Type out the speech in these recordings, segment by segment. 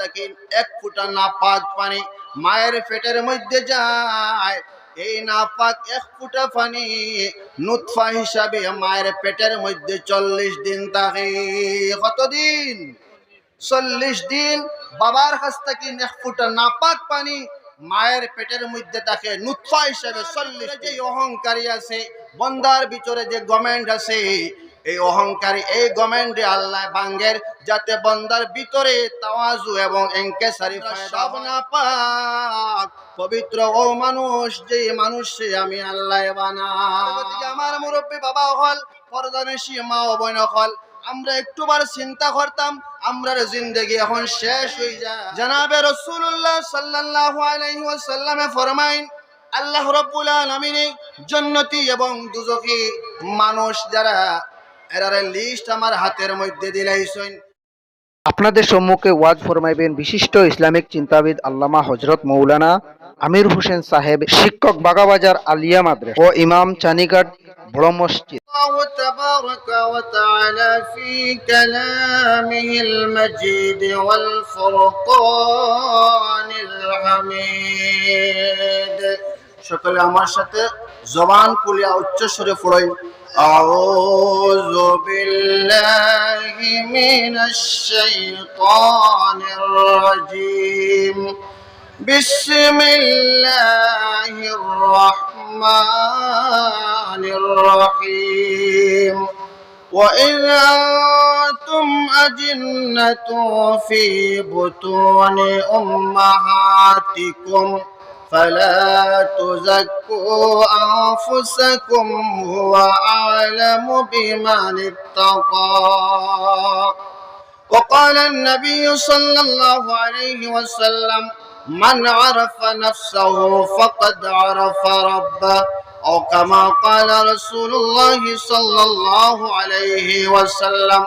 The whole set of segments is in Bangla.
থেকে এক ফুটা নাপাক পানি মায়ের পেটের মধ্যে যায়। এই নাপাক এক ফুটা পানি নুৎফা হিসাবে মায়ের পেটের মধ্যে চল্লিশ দিন থাকে। কতদিন? চল্লিশ দিন। বাবার কাছ থেকে এক ফুটা নাপাক পানি মায়ের পেটের মধ্যে তাকে নুৎফা হিসাবে চল্লিশ যে অহংকারী আছে বন্দার ভিতরে যে গভর্নমেন্ট আছে এই অহংকারী এই গভর্নমেন্টে আল্লাহ বাঙ্গের যাতে বন্দার ভিতরে তাওয়াজু এবং এঙ্কেসারি সব না পাক পবিত্র ও মানুষ যে মানুষ সে আমি আল্লাহ বানা। আমার মুরব্বী বাবা হল পরদানেশী মা ও বোন হল। আমরা একটুবার চিন্তা করতাম আমরার জিন্দগি এখন শেষ হয়ে যায়। জানাবে রসুল্লাহ সাল্লাল্লাহু আলাইহি ওয়াসাল্লামে ফরমাইন আল্লাহ রব্বুল আলামিন জন্নতি এবং দুজকি মানুষ যারা এরারে লিস্ট আমার হাতের মধ্যে দিলাইছেন আপনাদের সম্মুখে ওয়াজ ফরমাইবেন বিশিষ্ট ইসলামিক চিন্তাবিদ আল্লামা হজরত মৌলানা আমির হোসেন সাহেব শিক্ষক বাগাবাজার আলিয়া মাদ্রাসা ও ইমাম চানিঘাট বড় মসজিদ الله تبارك وتعالى في كلامه المجيد والفرقان الحميد সকলে আমার সাথে জবান খুলিয়া উচ্চ স্বরে পড়েন أعوذ بالله من الشيطان الرجيم. بسم الله الرحمن الرحيم. وإذ أنتم أجنة في بطون أمهاتكم فلا تزكوا أنفسكم هو أعلم بمن اتقى. وقال النبي صلى الله عليه وسلم من عرف نفسه فقد عرف ربه. أو كما قال رسول الله صلى الله عليه وسلم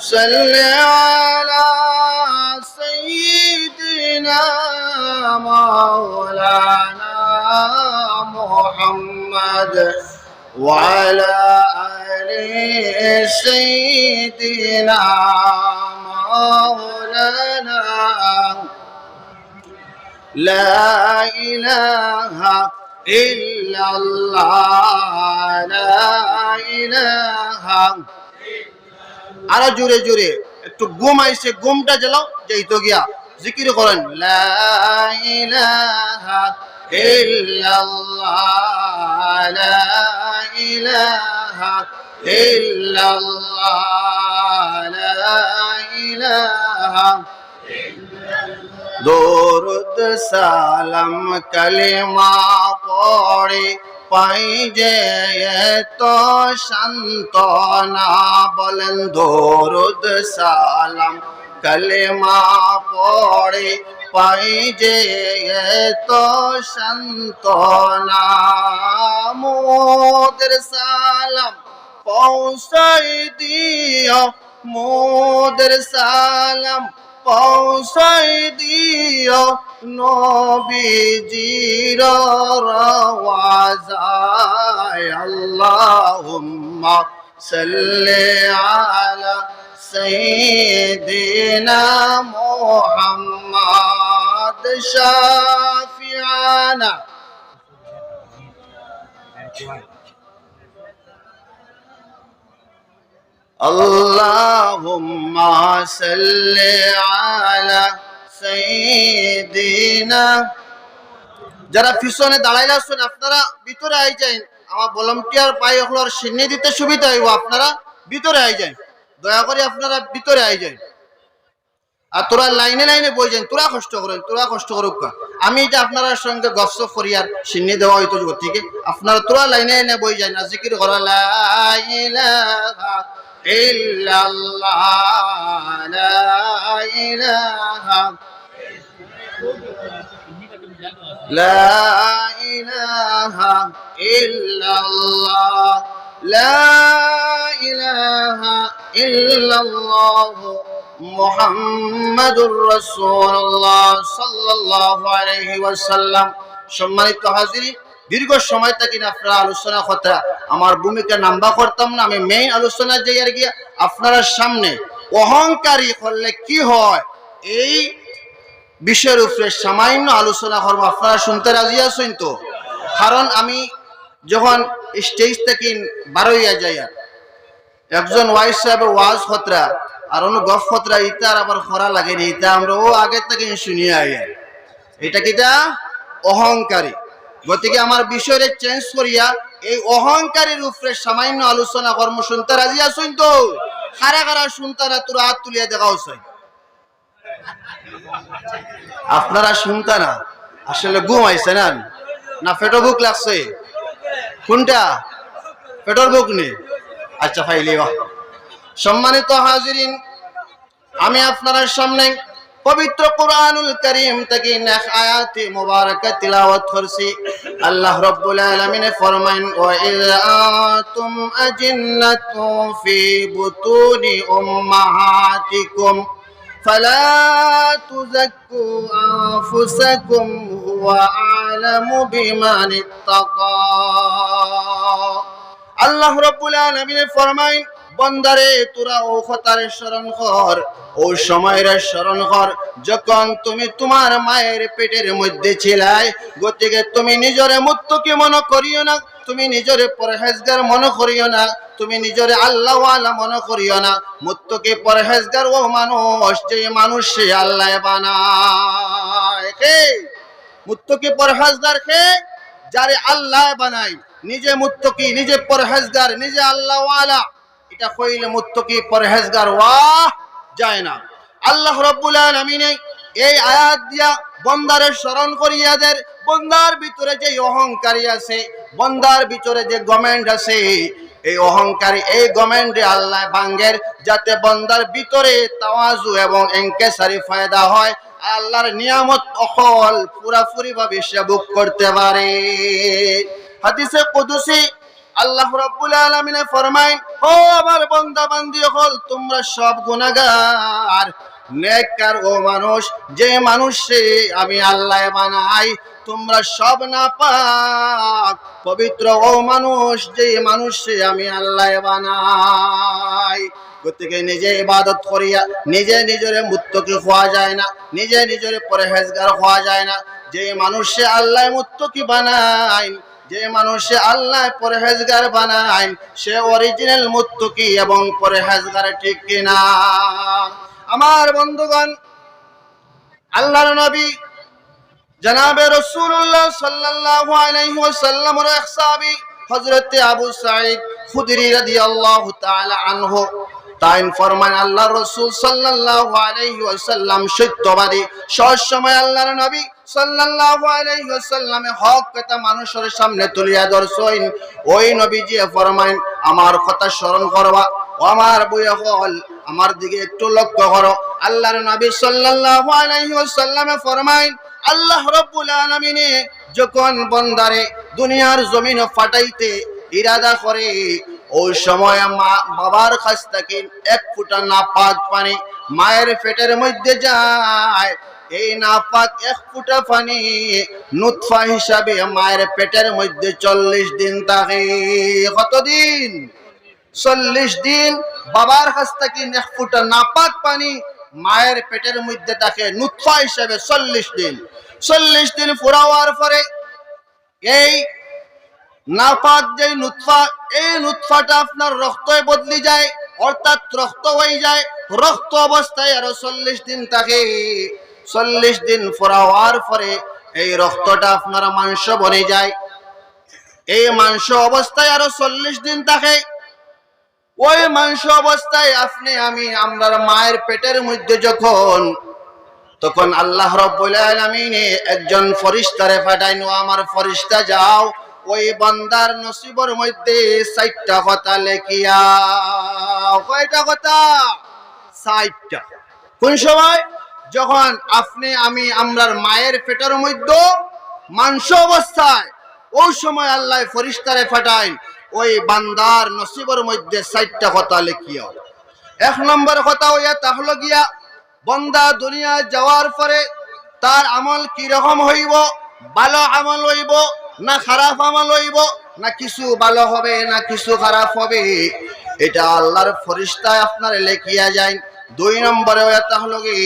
صل على سيدنا مولانا محمد وعلى آل سيدنا مولانا. لا إله إلا الله. لا إله আরও জোরে জোরে, একটু গুম আইছে গুমটা জ্বালাও যেই তো গিয়া। জিকির করেন দরুদ সালাম কালিমা পড়ে পাই যে তো শান্তনা বলেন দরুদ সালাম, কালিমা পড়ে পাই যে তো শান্তনা মোদের সালাম পৌঁছাই দিও, মোদের সালাম পৌঁছাই দিও নবীজির রওয়াজায় আল্লাহুম্মা সাল্লি আলা সাইয়্যিদিনা মুহাম্মাদ শাফিআনা اللهم صل على যারা ফিসনে দাঁড়াইলে আসছেন আপনারা ভিতরে আই যাইন। আমার ভলান্টিয়ার পাই ওগুলোর সিন্নি দিতে সুবিধা হইব, আপনারা ভিতরে আই যাইন। দয়া করে আপনারা ভিতরে আই যাইন। আর তোরা লাইনে লাইনে বই যাই তোরা কষ্ট করেন, তোরা কষ্ট করুক আমি এটা আপনার সঙ্গে গফস করিয়ার সিন্নি দেওয়া হইতো ঠিক আপনারা তোরা লাইনে লাইনে বই যাই না জিকির করা লাইলা ইলাহা ইল্লাল্লাহ লা ইলাহা لا إله إلا الله لا إله إلا الله محمد رسول الله صلى الله عليه وسلم সম্মানিত হাজিরি দীর্ঘ সময় থাকি না, আপনারা আলোচনা কথা আমার ভূমিকা নাম্বা করতাম না, আমি মেইন আলোচনা যাই আর গিয়া আপনার সামনে অহংকারী করলে কি হয়, এই বিষয়ের উপরে সামান্য আলোচনা করব। আপনারা শুনতে রাজি আছেন তো? কারণ আমি যখন স্টেজ থেকে বারোইয়া যাই আর একজন ওয়াইস সাহেবের ওয়াজ খতরা, আর অন্য গফ খতরা ইতার আবার খরা লাগে নি ইতা আমরা ও আগে থেকে শুনিয়ে আই আর। এটা কিটা? অহংকারী। গতিকে আমার বিষয়টা চেঞ্জ করিয়া এই অহংকারীর উপরে সামান্য আলোচনা, কর্ম শুনতে রাজি আছেন তো? খারা খারা শুনতে না, তোর হাত তুলিয়া দেখাও আপনারা শুনতা না, আসলে ঘুম আইছে না? না পেটো বুক লাগছে? কোনটা? পেটর বুক নেই আচ্ছা ফাইলি সম্মানিত হাজিরিন, আমি আপনার সামনে পবিত্র কোরআনুল করিম থেকে নেক আয়াতে মুবারাকা তিলাওয়াত করছি। আল্লাহ রাব্বুল আলামিন ফরমাইন, ওয়া ইযা আতুম আজিন্নাতু ফি বুতুনি উম্মাহাতিকুম, ফালা তুযাক্কু আনফুসাকুম, হুয়া আ'লামু বিমান আল্লাহ রাব্বুল আলামিন ফরমাইন বন্দারে, তোরা ও খতারে স্মরণ কর। ও সময়ের স্মরণ কর, যখন তুমি তোমার মায়ের পেটের মধ্যে ছিলাই, গতিকে তুমি নিজরে মুক্তকে মনে করিও না, তুমি নিজরে পরহেজগার মনে করিও না, তুমি নিজরে আল্লাহ আল্লাহ মনে করিও না। মুক্তকে পরহেজগার ও মানুষ, যে মানুষ সে আল্লাহ বানায়। কে? মুত্তকি পরহেজগার কে? যারে আল্লাহ বানাই নিজে মুত্তকি নিজে পরহেজগার, নিজে আল্লাহ ওয়ালা বন্দারে ভিতরে যে অহংকারী আছে, বন্দার ভিতরে যে আছে, এই অহংকারী এই আল্লাহ বাঙ্গের যাতে বন্দার ভিতরে তাওয়াজু এবং এনকেসারি ফায়দা হয়, আল্লাহর নিয়ামত অকল পুরাপুরি ভাবে সে ভোগ করতে পারে। হাদিসে কুদুসি আল্লাহ রাব্বুল আলামিনে ফরমায় ও আমার বান্দা বান্দি হল তোমরা সব গুনাহগার, নেককার ও মানুষ, যে মানুষে আমি আল্লাহ বানাই, তোমরা সব না পাক পবিত্র ও মানুষ, যে মানুষে আমি আল্লাহ বানাই। গতিকে নিজে ইবাদত করিয়া, নিজে নিজের মুত্তকি হওয়া যায় না, নিজে নিজের পরহেজগার হওয়া যায় না। যে মানুষে আল্লাহ মুত্তকি বানায় যে মানুষে আল্লাহ পরহেজগার বানায়, সে অরিজিনাল মুত্তকি এবং পরহেজগার ঠিক কিনা? আমার বন্ধুগণ, আল্লাহর নবী জনাবে রসুল্লাহ সাল্লাল্লাহু আলাইহি ওয়াসাল্লামের এক সাহাবী হযরতে আবু সাঈদ খুদরি রাদিয়াল্লাহু তাআলা আনহু তাইন ফরমান আল্লাহ রসুল সাল্লাল্লাহু আলাইহি ওয়াসাল্লাম সত্যবাদী। সব সময় আল্লাহর নবী সাল্লাল্লাহু আলাইহি হক কথা মানুষের সামনে তুলিয়া ধরছইন ওই ফরমাইন, আমার কথা স্মরণ করবা আমার বইয়া হল আমার দিকে একটু লক্ষ্য করো। আল্লাহর নবী সাল্লাল্লাহু আলাইহি ওয়াসাল্লামে ফরমাইন, আল্লাহ রাব্বুল আলামিনে যখন বন্দারে দুনিয়ার জমিন ফাটাইতে ইরাদা করে, ওই সময় মা বাবার কাছ থেকে এক ফুটা নাপাক পানি মায়ের পেটের মধ্যে যায় এই নাপাক এক ফুটা পানি নুতফা হিসাবে মায়ের পেটের মধ্যে চল্লিশ দিন থাকে। কতদিন? চল্লিশ দিন। বাবার কাছ থেকে এক ফুটা নাপাক পানি মায়ের পেটের মধ্যে থাকে নুতফা হিসাবে চল্লিশ দিন। চল্লিশ দিন ফুরাওয়ার পরে এই নাপাক যে নুতফা, এই নুতফাটা আপনার রক্তে বদলি যায়, অর্থাৎ রক্ত হয়ে যায়, রক্ত অবস্থায় আরও চল্লিশ দিন থাকে। চল্লিশ দিন ফুরাওয়ার পরে এই রক্তটা আপনার মাংস বনে যায়। এই মাংস অবস্থায় আরও চল্লিশ দিন থাকে। ওই মাংস অবস্থায় আপনি, আমি আমরা মায়ের পেটের মধ্যে যখন, তখন আল্লাহ রব্বুল একজন ফরিস্তারে পাঠাইনো আমার ফরিস্তা যাও, ওই বান্দার নসিবর মধ্যে সাইটটা কথা লেখিয়া কয়টা কথা? সাইটটা কোন সময়? যখন আপনি, আমি, আমরার মায়ের পেটের মধ্যে মাংস অবস্থায়, ওই সময় আল্লাহ ফরিস্তারে ফাটাই ওই বান্দার নসিবের মধ্যে সাইটটা কথা লিখিও। এক নম্বর কথা হইয়া তাহলে গিয়া, বন্দা দুনিয়া যাওয়ার পরে তার আমল কি রকম হইব, ভালো আমল হইব, না খারাপ আমল হইব, না কিছু ভালো হবে, না কিছু খারাপ হবে, এটা আল্লাহর ফরিস্তায় আপনার লেখিয়া যায় দুই নম্বরে এটা হলো কি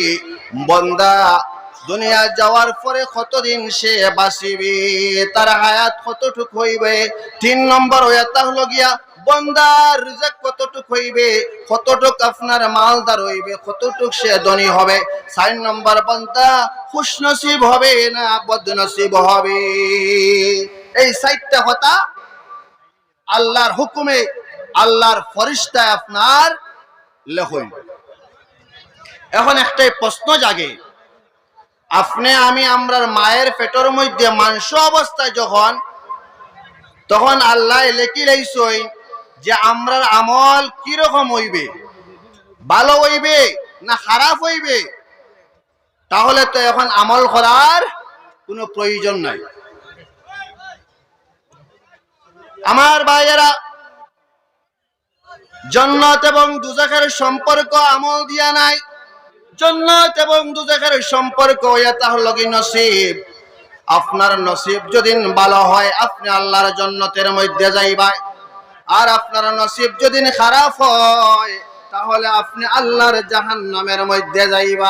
বন্দা, দুনিয়া যাওয়ার পরে কতদিন সে বাঁচিবে? তার হায়াত কতটুক হইবে? তিন নম্বর এটা হলো গিয়া বন্দার রিজেক কতটুক হইবে? কতটুক আপনার মালদার হইবে? কতটুক সে ধনী হবে? চার নম্বর বন্দা, খুশনসিব হবে না বদনসিব হবে? এই চারটা কথা আল্লাহর হুকুমে, আল্লাহর ফরিস্তায় আপনার লেখইন এখন একটাই প্রশ্ন জাগে। আপনি, আমি, আমরার মায়ের পেটের মধ্যে মাংস অবস্থায় যখন, তখন আল্লাহ লেখি লাইছই যে আমরার আমল কীরকম হইবে? ভালো হইবে না খারাপ হইবে? তাহলে তো এখন আমল করার কোনো প্রয়োজন নাই। আমার ভাইয়েরা, জন্নত এবং দুজাখের সম্পর্ক আমল দিয়া নাই। জন্নত এবং দুজাখের সম্পর্ক এটা হলো কি নসিব। আপনার নসিব যদি ভালো হয়, আপনি আল্লাহর জন্নতের মধ্যে যাইবাই। আর আপনার নসিব যদি খারাপ হয়, তাহলে আপনি আল্লাহর জাহান্নামের মধ্যে যাইবাই।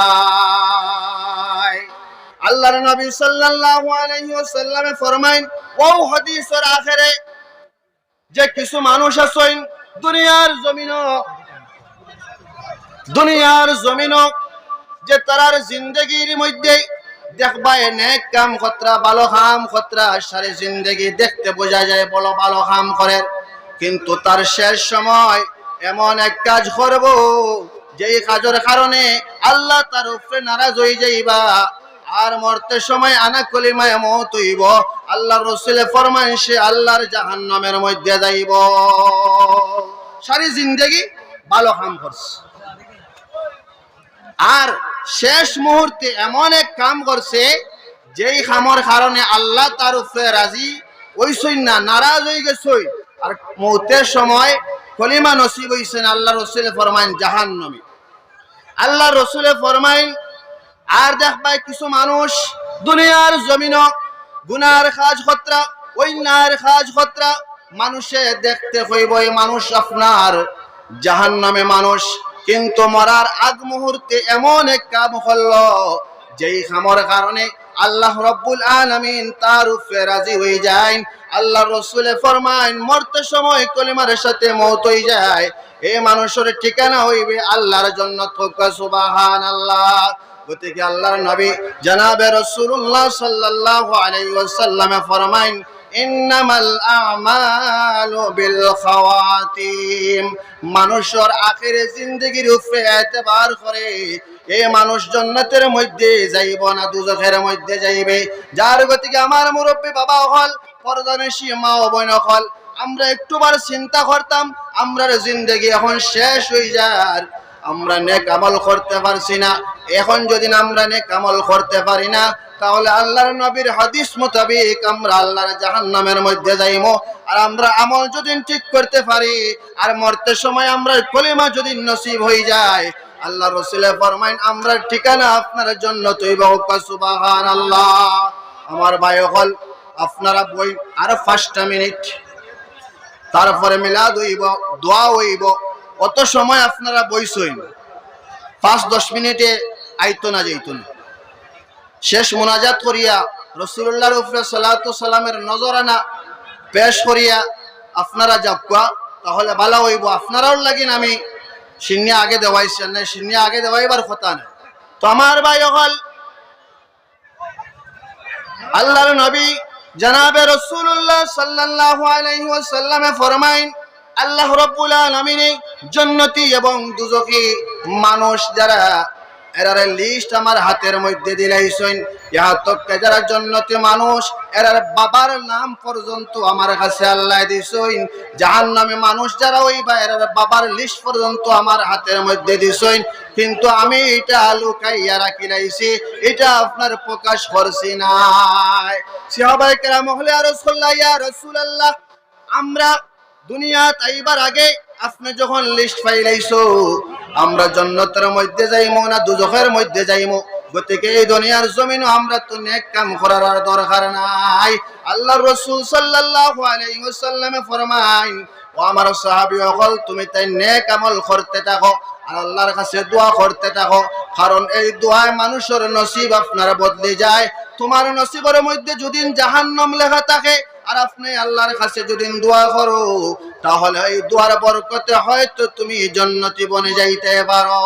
আল্লাহর নবী সাল্লাল্লাহু আলাইহি ওয়াসাল্লামে ফরমাইন ও হাদিসের আখেরে, যে কিছু মানুষ আছেন, দুনিয়ার জমিনও দুনিয়ার জমিনও যে তারার জিন্দগির মধ্যে দেখবা নেক কাম খতরা, ভালো কাম খতরা। সারে জিন্দগি দেখতে বোঝা যায়, বলো ভালো কাম করে। কিন্তু তার শেষ সময় এমন এক কাজ করব, যেই কাজের কারণে আল্লাহ তার উপরে নারাজ হয়ে যাইবা। আর মরতে সময় আনা কলিমায় মত হইব। আল্লাহ রসুলে ফরমান সে আল্লাহর জাহান্নামের মধ্যে যাইব। সারি জিন্দগি ভালো কাম করছে। আর শেষ মুহূর্তে এমন এক কাম করছে, যেই কামর কারণে আল্লাহ তার উপরে রাজি ওইসই না, নারাজ হয়ে গেছই আর মৌতের সময় কলিমা নসিব হইছেন আল্লাহ রসুলে ফরমাইন জাহান্নমে। আল্লাহ রসুলে ফরমাইন, আর দেখ দেখবাই কিছু মানুষ দুনিয়ার জমিন গুনার খাজ খতরা অন্যার খাজ খতরা, মানুষে দেখতে হইব মানুষ আপনার জাহান নামে মানুষ। কিন্তু মরার আগ মুহূর্তে এমন এক কাম হল, যেই খামর কারণে আল্লাহ রব্বুল আলামিন তার উপরে রাজি হয়ে যায় আল্লাহ রসুলে ফরমাইন মরতে সময় কলিমার সাথে মত হয়ে যায়। এ মানুষের ঠিকানা হইবে আল্লাহর জন্য সুবাহান আল্লাহ গতিকে আল্লাহর নবী জনাবে রসুল্লাহ সাল্লাল্লাহু আলাইহি ওয়াসাল্লামে ফরমাইন ইন্নামাল আমালু বিল খাওয়াতিম। মানুষের আখিরে জিন্দগির উপরে এতবার করে এই মানুষ জান্নাতের মধ্যে যাইব না, দুজখের মধ্যে যাইবে। যার গতিকে আমার মুরব্বী বাবা হল পরদানেশী মা ও বোন হল আমরা একটুবার চিন্তা করতাম, আমরার জিন্দগি এখন শেষ হয়ে যার। আমরা নেক আমল করতে পারছি না। এখন যদি আমরা নেক আমল করতে পারি না তাহলে আল্লাহর নবীর হাদিস মোতাবেক আমরা আল্লাহর জাহান্নামের মধ্যে যাইমো। আর আমরা আমল যদি ঠিক করতে পারি, আর মরতে সময় আমরা কলিমা যদি নসিব হয়ে যায়, আল্লাহ রসুলে ফরমাইন, আমরা ঠিকানা আপনার জন্য তৈব সুবাহান আল্লাহ আমার ভাই হল, আপনারা বই আর পাঁচটা মিনিট। তারপরে মিলাদ হইব, দোয়া হইব, অত সময় আপনারা বইসইন। পাঁচ দশ মিনিটে আইতো না যাইতো না। শেষ মোনাজাত করিয়া রসুল্লাহর উপরে সালাত সালামের নজরানা পেশ করিয়া আপনারা যাবকা তাহলে ভালো হইব। আপনারাও লাগিন আমি সিন্নি আগে দেওয়াইছেন না সিন্নি আগে দেওয়াইবার কথা নেই। তো আমার ভাই হল আল্লাহর নবী জনাবে রসুল্লাহ সাল্লাল্লাহু আলাইহি ফরমাইন, আল্লাহ রব্বুল আলামিন জন্নতি এবং দুজকি মানুষ যারা এরার লিস্ট আমার হাতের মধ্যে দিলাইছেন। ইহা তককে যারা জন্নতি মানুষ, এরার বাবার নাম পর্যন্ত আমার কাছে আল্লাহ দিছেন। জাহান নামে মানুষ যারা ওই বা এরার বাবার লিস্ট পর্যন্ত আমার হাতের মধ্যে দিছেন। কিন্তু আমি এটা লুকাইয়া রাখি লাইছি এটা আপনার প্রকাশ করছি নাই। সাহাবায়ে কেরাম হলে আর রাসূলুল্লাহ ইয়া রাসূলুল্লাহ আমরা দুনিয়া তাইবার আগে আপনি যখন লিস্ট ফাইলাইছো, আমরা জন্নতের মধ্যে যাইমো না দুজখের মধ্যে যাইমো? গতিকে এই দুনিয়ার জমিনও আমরা তো নেক কাম করার আর দরকার নাই। আল্লাহ রসুল সাল্লাল্লাহু আলাইহি ওয়াসাল্লামে ফরমায় ও আমার সাহাবী অকল, তুমি তাই নেক আমল করতে থাকো, আর আল্লাহর কাছে দোয়া করতে থাকো। কারণ এই দোয়ায় মানুষের নসিব আপনার বদলে যায়। তোমার নসিবের মধ্যে যদি জাহান্নাম লেখা থাকে আর আপনি আল্লাহর কাছে যদি দোয়া করো, তাহলে এই দোয়ার বরকতে হয়তো তুমি জন্নতি বনে যাইতে পারো।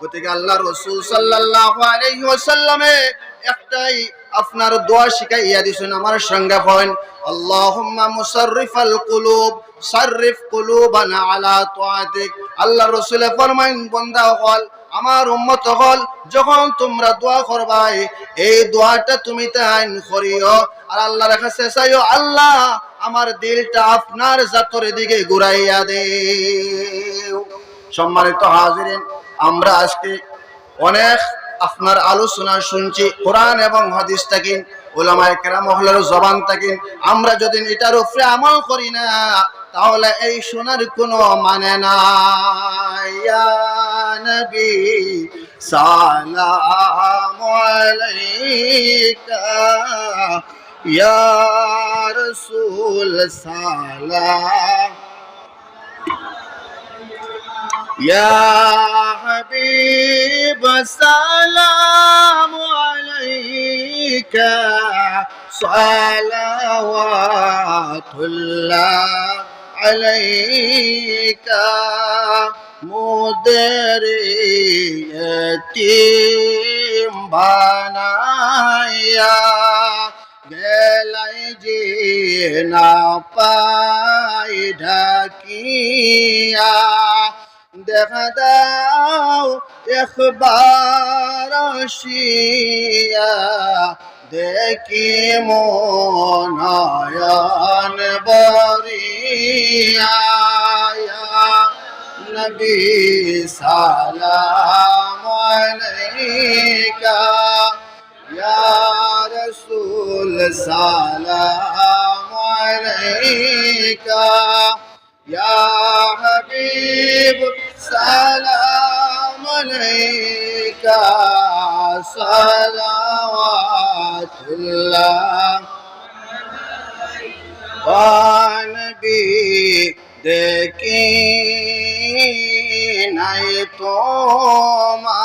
গতিকে আল্লাহ রসুল সাল্লাল্লাহু আলাইহি ওয়াসাল্লামে একটাই আপনার দোয়া শিখাইয়া দিছেন আমার সঙ্গে পয়েন আল্লাহুম্মা মুসাররিফাল কুলুব সাররিফ কুলুবানা আলা তাআতিক। আল্লাহ রসুলে ফরমাইন, বান্দা হল, আমার উম্মত হল, যখন তোমরা দোয়া করবাই, এই দোয়াটা তুমি তাইন করিও। আর আল্লাহর কাছে চাইও আল্লাহ, আমার দিলটা আপনার জাতর দিকে ঘুরাইয়া দে সম্মানিত হাজিরিন, আমরা আজকে অনেক আপনার আলোচনা শুনছি, কোরআন এবং হাদিস থাকেন ওলামায় কেরাম মহলার জবান থাকেন আমরা যদি এটার উপরে আমল করি না, তাহলে এই শোনার কোনো মানে না সালাম আলাইকা। یا رسول سلام یا حبیب سلام علیک صلوات اللہ عليك مدريتي بنايا গেলাই যে না পাই ঢাকিয়া। দেখা দাও একবার আসিয়া, দেখি মনয়ন বরিয়া। নবী সালাম আলাইকা রাসূল সালাম আলাইকা يا حبيب سلام عليك صلوات الله ونبي দেখি নাই তোমায়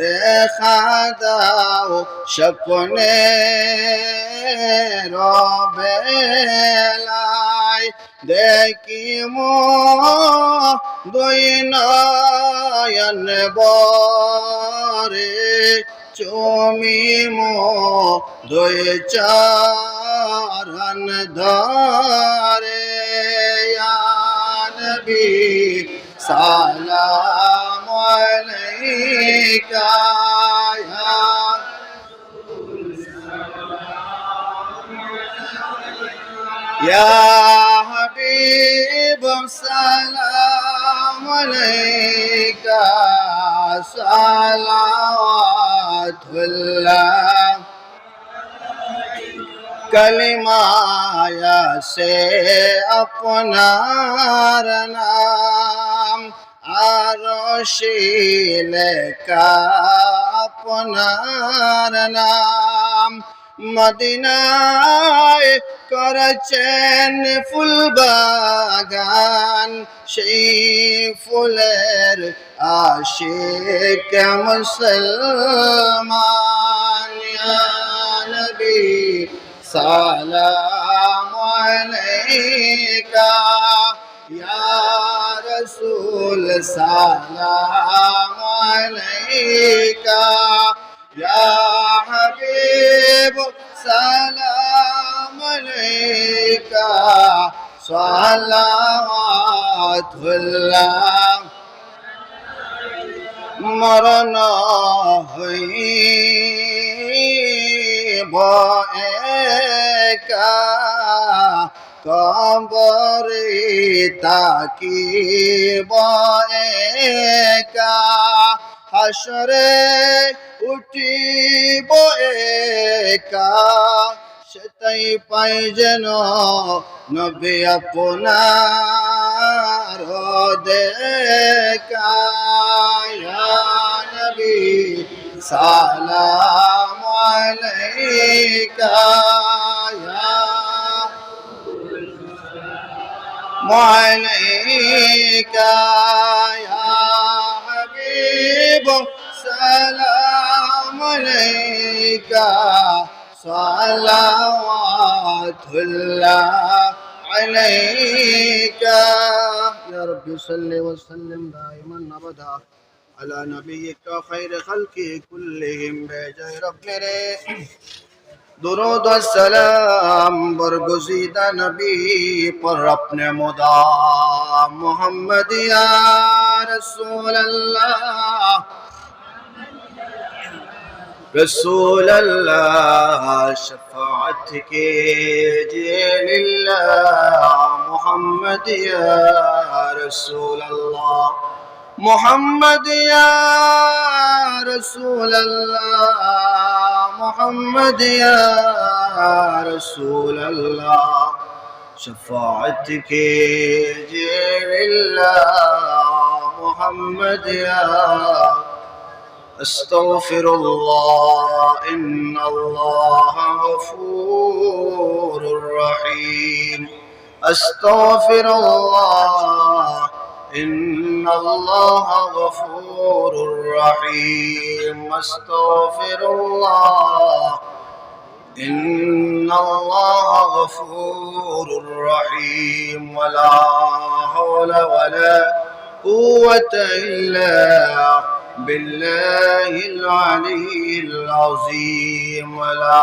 দেখা দাও স্বপ্নে রবেলায় দেখি মো দুই নয়ন বরে, চুমি মো দুই চারণ ধরে। সালাম عليك يا يا حبيب سلام عليك صلوات الله کلمہ یا আরশিল আপনার নাম মদিনায় করেছেন ফুল বাগান। সেই ফুলের আশিক মুসলমান। নবী সালাম আলাইকা। রাসূল সালাম ইয়া হাবিব সালাম আলাইকা। সালাওয়াতুল্লাহ মরণ হইব একা। কবরে তাকিব একা, হাসরে উঠিব একা। সেটাই পাই যেন নবী আপনার দেখা নবী সালাম আলাইকা وعليك يا حبيب سلام عليك صلوات الله عليك يا رب صل وسلم دائما ابدا على نبيك خير خلقه كلهم بجاه رب میرے درود و سلام برگزیدہ نبی پر اپنے مدام محمد یا رسول اللہ۔ رسول اللہ، شفاعت کے جیل اللہ۔ محمد یا رسول اللہ۔ محمد یا رسول اللہ۔ محمد يا رسول الله. شفاعتك جيب الله محمد يا أستغفر الله إن الله غفور رحيم. أستغفر الله إن الله غفور رحيم. أستغفر الله. إن الله غفور رحيم. ولا حول ولا قوة إلا بالله العلي العظيم. ولا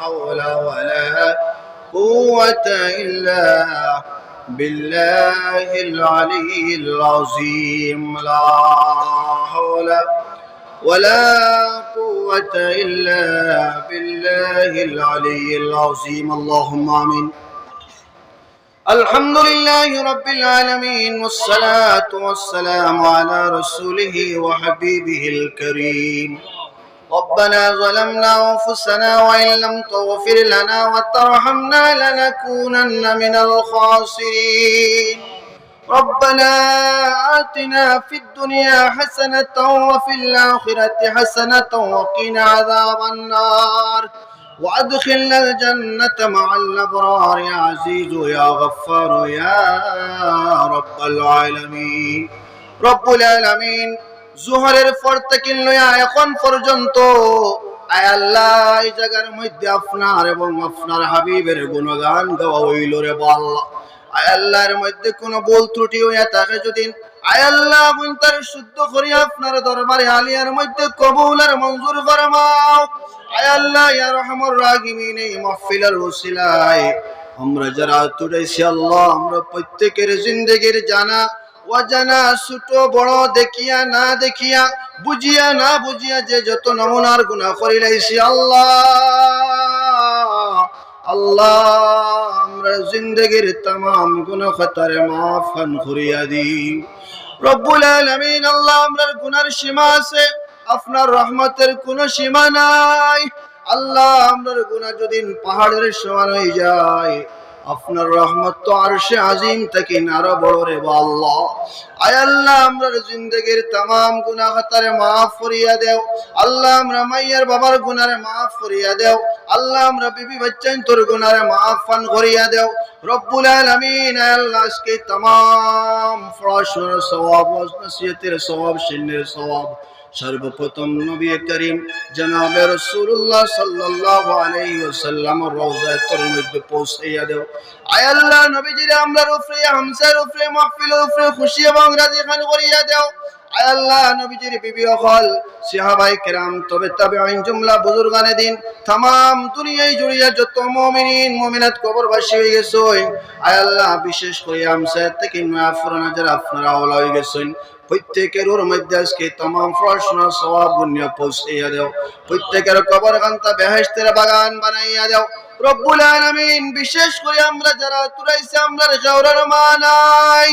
حول ولا قوة إلا بالله العلي العظيم. لا حول ولا قوة إلا بالله العلي العظيم. اللهم آمين. الحمد لله رب العالمين والصلاة والسلام على رسوله وحبيبه الكريم. ربنا ظلمنا أنفسنا وإن لم تغفر لنا وترحمنا لنكونن من الخاسرين. ربنا آتنا في الدنيا حسنة وفي الآخرة حسنة وقنا عذاب النار. وأدخلنا الجنة مع الأبرار يا عزيز يا غفار يا رب العالمين. رب العالمين. জোহরের পর থেকে লইয়া এখন পর্যন্ত আল্লাহ আপনার এবং আপনার হাবিবের গুণগান রে মধ্যে কোনো বল ত্রুটি হইয়া যদি, আয় আল্লাহ আপনি তার শুদ্ধ করি, আপনার মধ্যে মঞ্জুর আমরা যারা তুড়েছি আল্লাহ, আমরা প্রত্যেকের জিন্দগির জানা অজানা ছোট বড় দেখিয়া না দেখিয়া, বুঝিয়া না বুঝিয়া যে যত নমুনার গুণা করিলাইছি আল্লাহ। আল্লাহ, আমরা জিন্দগির তাম গুণা খতারে মাফান করিয়া দিই। রব্বুল আলামিন, আল্লাহ, আমরার গুনার সীমা আছে, আপনার রহমতের কোনো সীমা নাই। আল্লাহ, আমরার গুনাহ যদি পাহাড়ের সমান হয়ে যায় আপনার রহমত তো আরশে আজিম থেকে আরও বড় রে আল্লাহ। আয় আল্লাহ আমরার জিন্দগির তাম গুনাহ খাতারে মাফ করিয়া দেও। আল্লাহ, আমরা মাইয়ার বাবার গুনারে মাফ করিয়া দেও। আল্লাহ, আমরা বিবি বাচ্চান তোর গুনারে মাফ ফান করিয়া দেও। রব্বুল আলামিন, আয় আল্লাহ, আজকে তাম পড়াশোনার সওয়াব, নসিহতের সওয়াব শিন্নের সওয়াব। সর্বপ্রথম নবী করিম জনাবে রাসূলুল্লাহ সাল্লাল্লাহু আলাইহি ওয়াসাল্লাম রওজায় তোর মধ্যে পৌঁছাইয়া দেও। আয় আল্লাহ উপরে হামসার উপরে খুশি এবং রাজি খান করিয়া দেও। বিশেষ করে আমসার আপনারা হয়ে গেছেন। প্রত্যেকের ওর মধ্যে আজকে তমাম পড়াশোনার সবাব বুনিয়া পৌঁছাইয়া দেও। প্রত্যেকের কবর কান্তা বেহেস্তের বাগান বানাইয়া দেও। রব্বুল আলামিন, বিশেষ করে আমরা যারা তুরাইছে আমরা খেওরের মা নাই।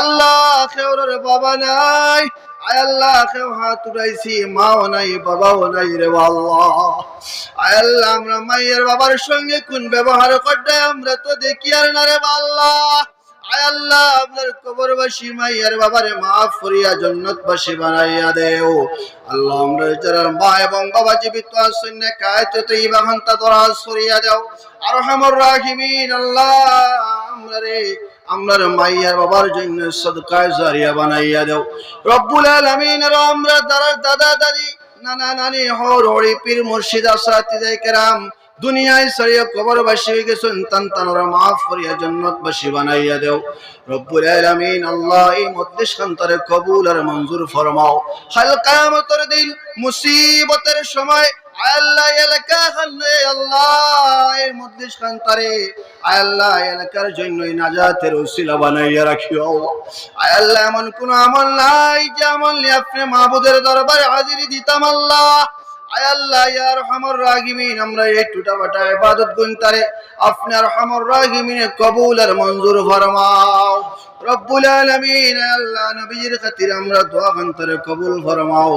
আল্লাহ খেওরের বাবা নাই। আয় আল্লাহ কেউ হাত উঠাইছি, মাও নাই, বাবাও নাই রে আল্লাহ। আল্লাহ, আমরা মায়ের বাবার সঙ্গে কোন ব্যবহার করতে, আমরা তো দেখি আর না রে আল্লাহ। আল্লাহ আপনার কবরবাসী, মাইয়ার বাবারে মাফ করিয়া জন্নতবাসী বানাইয়া দেও। আল্লাহ আমরা যারা মা এবং বাবা জীবিত আছেন না কায়তে তো ইবাহান্তা দরাজ করিয়া দেও। আর হামর রাহিমিন, আল্লাহ আমরা রে আমরার মাইয়ার বাবার জন্য সদকায় জারিয়া বানাইয়া দেও। রব্বুল আলামিন আমরা দাদা দাদা দাদি নানা নানি হর হরি পীর মুর্শিদ আসাতিদাই কেরাম দুনিয়ায় সরিয়া কবরবাসী হয়ে গেছেন, তান তানরা মাফ করিয়া জন্নতবাসী বানাইয়া দেও। রব্বুল আলামিন আল্লাহ এই মধ্যেশ কান্তরে কবুল আর মঞ্জুর ফরমাও। হাল কিয়ামতের দিন মুসিবতের সময় আল্লাহ বানাইয়া আল্লাহ, এমন কোন আমল নাই যে আমল আপনি মাহবুদের দরবারে হাজিরি দিতাম আল্লাহ। আমরা এই ইবাদত আপনার হামর রাহিমিনে কবুল আর মঞ্জুর ফরমাও। রব্বুল আলামিন, আল্লাহ নবীর খাতির আমরা দোয়া কবুল ফরমাও।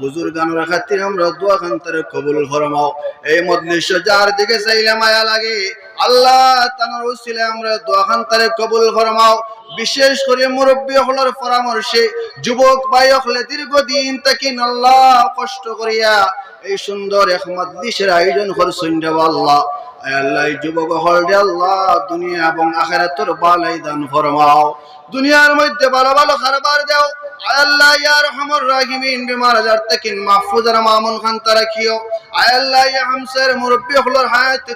বুজুর্গানোর খাতির আমরা দোয়া কবুল ফরমাও। এই মজলিস যার দিকে চাইলে মায়া লাগে, আল্লাহ তানার উসিলে আমরা দোয়া কবুল ফরমাও। বিশেষ করে মুরব্বী হলার পরামর্শে যুবক ভাই হলে দীর্ঘদিন তাকে আল্লাহ কষ্ট করিয়া এই সুন্দর এক মজলিসের আয়োজন করছেন আল্লাহ। আল্লাহ যুবক হল রে আল্লাহ, দুনিয়া এবং আখেরাতের বালাই দান ফরমাও। দুনিয়ার মধ্যে ভালো ভালো খারবার রহমান, বিমার আজার থেকে মাহফুজ আর মামুন খান তা রাখিও। আয় আল্লাহ, ইয়া হামসার হায়াতে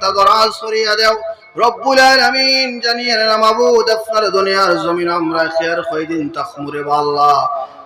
তা দরাজ সরিয়া দাও। রব্বুল জানিয়ে দুনিয়ার জমিন আমরা খেয়ার আল্লাহ। আয়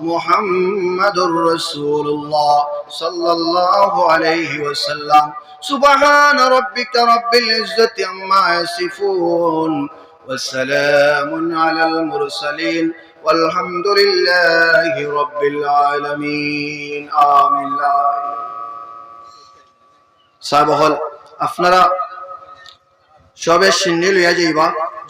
মুহাম্মাদুর রাসূলুল্লাহ সাল্লাল্লাহু আলাইহি ওয়াসাল্লাম سبحان ربك رب العزة عما يصفون وسلام على المرسلين والحمد لله رب العالمين آمين সাহেব হল আপনারা সবে সিন্নি লইয়া যাইবা